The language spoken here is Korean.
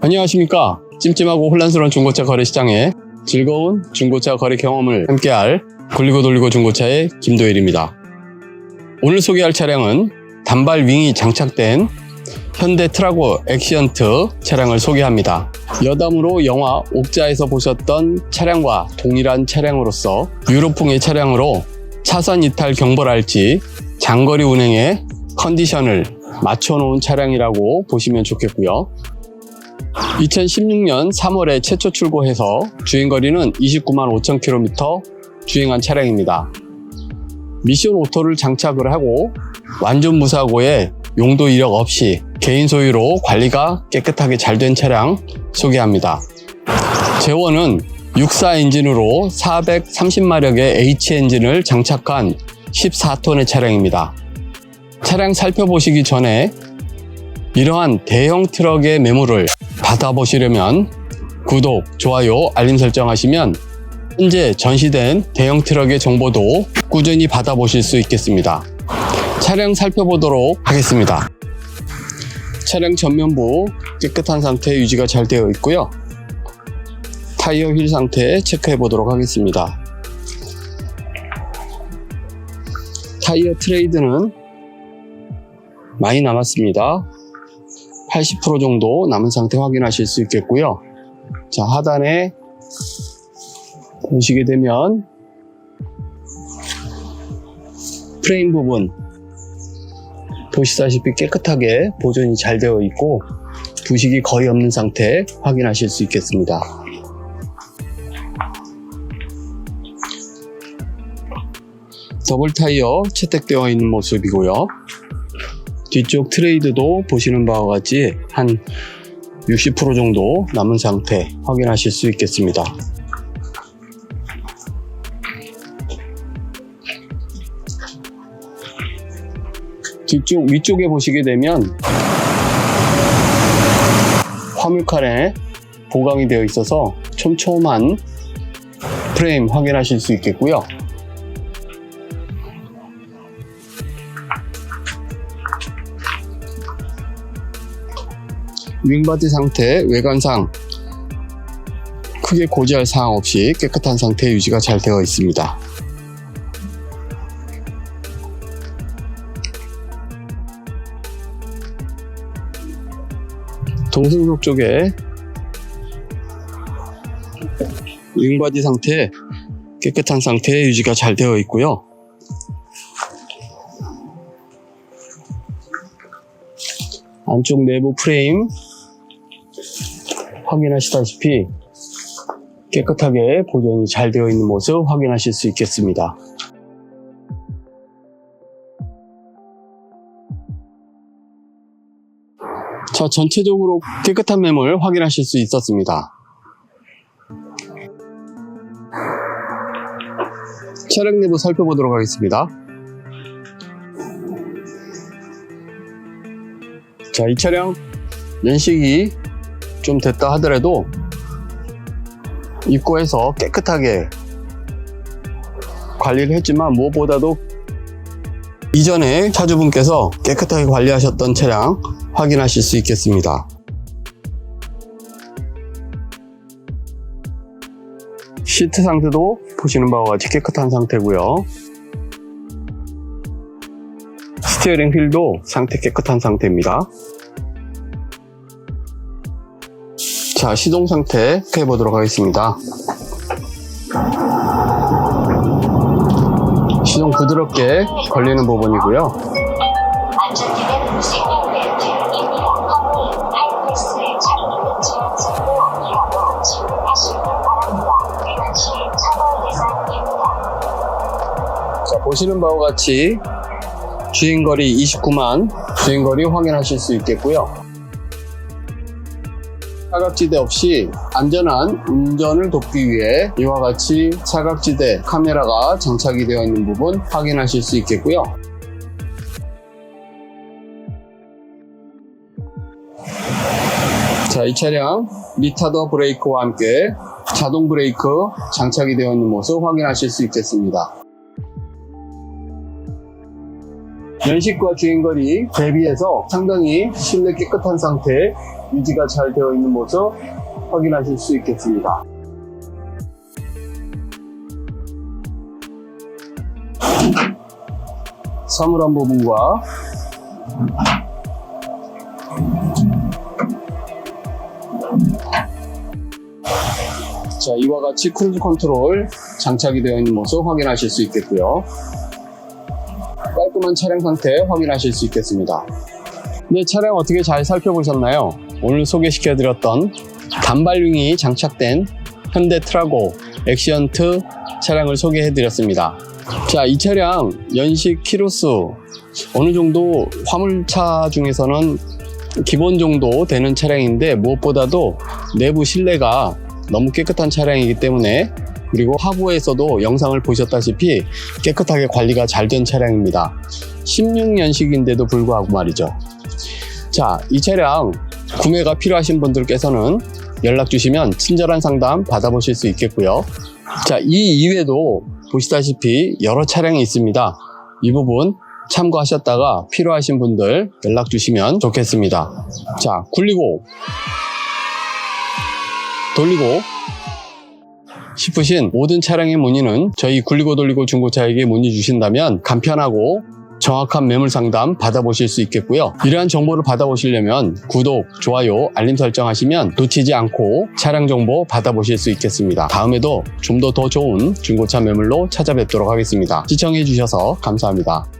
안녕하십니까. 찜찜하고 혼란스러운 중고차 거래 시장에 즐거운 중고차 거래 경험을 함께할 굴리고 돌리고 중고차의 김도일입니다. 오늘 소개할 차량은 단발 윙이 장착된 현대 트라고 액시언트 차량을 소개합니다. 여담으로 영화 옥자에서 보셨던 차량과 동일한 차량으로서 유로풍의 차량으로 차선 이탈 경보를 할지 장거리 운행의 컨디션을 맞춰놓은 차량이라고 보시면 좋겠고요. 2016년 3월에 최초 출고해서 주행거리는 29만 5천 킬로미터 주행한 차량입니다. 미션 오토를 장착을 하고 완전 무사고에 용도 이력 없이 개인 소유로 관리가 깨끗하게 잘 된 차량 소개합니다. 제원은 64 엔진으로 430마력의 H 엔진을 장착한 14톤의 차량입니다. 차량 살펴보시기 전에 이러한 대형 트럭의 매물을 받아보시려면 구독, 좋아요, 알림 설정하시면 현재 전시된 대형 트럭의 정보도 꾸준히 받아보실 수 있겠습니다. 차량 살펴보도록 하겠습니다. 차량 전면부 깨끗한 상태 유지가 잘 되어 있고요. 타이어 휠 상태 체크해 보도록 하겠습니다. 타이어 트레이드는 많이 남았습니다. 80% 정도 남은 상태 확인하실 수 있겠고요. 자, 하단에 보시게 되면 프레임 부분 보시다시피 깨끗하게 보존이 잘 되어 있고 부식이 거의 없는 상태 확인하실 수 있겠습니다. 더블 타이어 채택되어 있는 모습이고요. 뒤쪽 트레이드도 보시는 바와 같이 한 60% 정도 남은 상태 확인하실 수 있겠습니다. 뒤쪽 위쪽에 보시게 되면 화물칸에 보강이 되어 있어서 촘촘한 프레임 확인하실 수 있겠고요. 윙바디 상태, 외관상 크게 고지할 사항 없이 깨끗한 상태 유지가 잘 되어 있습니다. 동승석 쪽에 윙바디 상태 깨끗한 상태 유지가 잘 되어 있고요. 안쪽 내부 프레임 확인하시다시피 깨끗하게 보존이 잘 되어 있는 모습 확인하실 수 있겠습니다. 자, 전체적으로 깨끗한 매물 확인하실 수 있었습니다. 차량 내부 살펴보도록 하겠습니다. 자, 이 차량 연식이 좀 됐다 하더라도 입고해서 깨끗하게 관리를 했지만 무엇보다도 이전에 차주분께서 깨끗하게 관리하셨던 차량 확인하실 수 있겠습니다. 시트 상태도 보시는 바와 같이 깨끗한 상태고요. 스티어링 휠도 상태 깨끗한 상태입니다. 자, 시동 상태 체크해 보도록 하겠습니다. 시동 부드럽게 걸리는 부분이고요. 자, 보시는 바와 같이 주행거리 29만 주행거리 확인하실 수 있겠고요. 사각지대 없이 안전한 운전을 돕기 위해 이와 같이 사각지대 카메라가 장착이 되어 있는 부분 확인하실 수 있겠고요. 자, 이 차량 리타더 브레이크와 함께 자동 브레이크 장착이 되어 있는 모습 확인하실 수 있겠습니다. 연식과 주행거리 대비해서 상당히 실내 깨끗한 상태 유지가 잘 되어 있는 모습 확인하실 수 있겠습니다. 사물함 부분과 자, 이와 같이 크루즈 컨트롤 장착이 되어 있는 모습 확인하실 수 있겠고요. 깔끔한 차량 상태 확인하실 수 있겠습니다. 네, 차량 어떻게 잘 살펴보셨나요? 오늘 소개시켜드렸던 단발윙이 장착된 현대 트라고 액시언트 차량을 소개해드렸습니다. 자, 이 차량 연식 키로수 어느 정도 화물차 중에서는 기본 정도 되는 차량인데 무엇보다도 내부 실내가 너무 깨끗한 차량이기 때문에 그리고 하부에서도 영상을 보셨다시피 깨끗하게 관리가 잘 된 차량입니다. 16년식인데도 불구하고 말이죠. 자, 이 차량 구매가 필요하신 분들께서는 연락 주시면 친절한 상담 받아보실 수 있겠고요. 자, 이 이외에도 보시다시피 여러 차량이 있습니다. 이 부분 참고하셨다가 필요하신 분들 연락 주시면 좋겠습니다. 자, 굴리고 돌리고 싶으신 모든 차량의 문의는 저희 굴리고 돌리고 중고차에게 문의 주신다면 간편하고 정확한 매물 상담 받아보실 수 있겠고요. 이러한 정보를 받아보시려면 구독, 좋아요, 알림 설정하시면 놓치지 않고 차량 정보 받아보실 수 있겠습니다. 다음에도 좀 더 더 좋은 중고차 매물로 찾아뵙도록 하겠습니다. 시청해 주셔서 감사합니다.